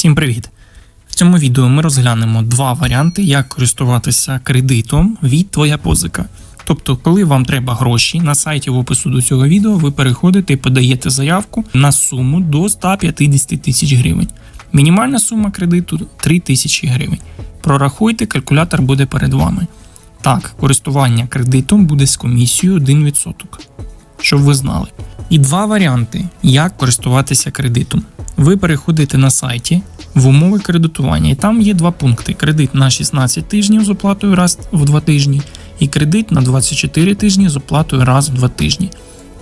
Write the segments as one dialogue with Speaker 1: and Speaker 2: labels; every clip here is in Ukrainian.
Speaker 1: Всім привіт! В цьому відео ми розглянемо два варіанти, як користуватися кредитом від твоя позика. Тобто, коли вам треба гроші, на сайті в опису до цього відео ви переходите і подаєте заявку на суму до 150 тисяч гривень. Мінімальна сума кредиту 3 тисячі гривень. Прорахуйте, калькулятор буде перед вами. Так, користування кредитом буде з комісією 1%. Щоб ви знали. І два варіанти, як користуватися кредитом. Ви переходите на сайті в умови кредитування, і там є два пункти: кредит на 16 тижнів з оплатою раз в 2 тижні, і кредит на 24 тижні з оплатою раз в 2 тижні.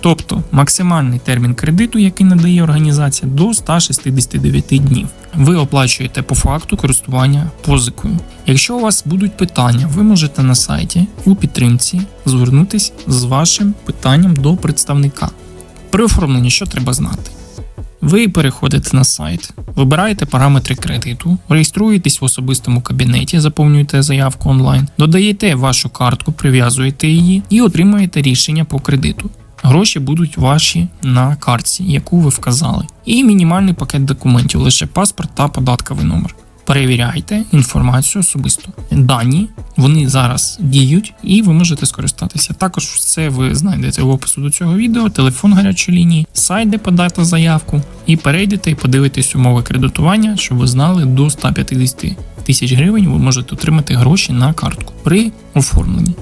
Speaker 1: Тобто максимальний термін кредиту, який надає організація, до 169 днів. Ви оплачуєте по факту користування позикою. Якщо у вас будуть питання, ви можете на сайті у підтримці звернутися з вашим питанням до представника. При оформленні що треба знати? Ви переходите на сайт, вибираєте параметри кредиту, реєструєтесь в особистому кабінеті, заповнюєте заявку онлайн, додаєте вашу картку, прив'язуєте її і отримаєте рішення по кредиту. Гроші будуть ваші на картці, яку ви вказали, і мінімальний пакет документів, лише паспорт та податковий номер. Перевіряйте інформацію особисто. Дані вони зараз діють, і ви можете скористатися. Також все ви знайдете в опису до цього відео, телефон гарячої лінії, сайт, де подати заявку, і перейдете і подивитесь умови кредитування, щоб ви знали до 150 тисяч гривень ви можете отримати гроші на картку при оформленні.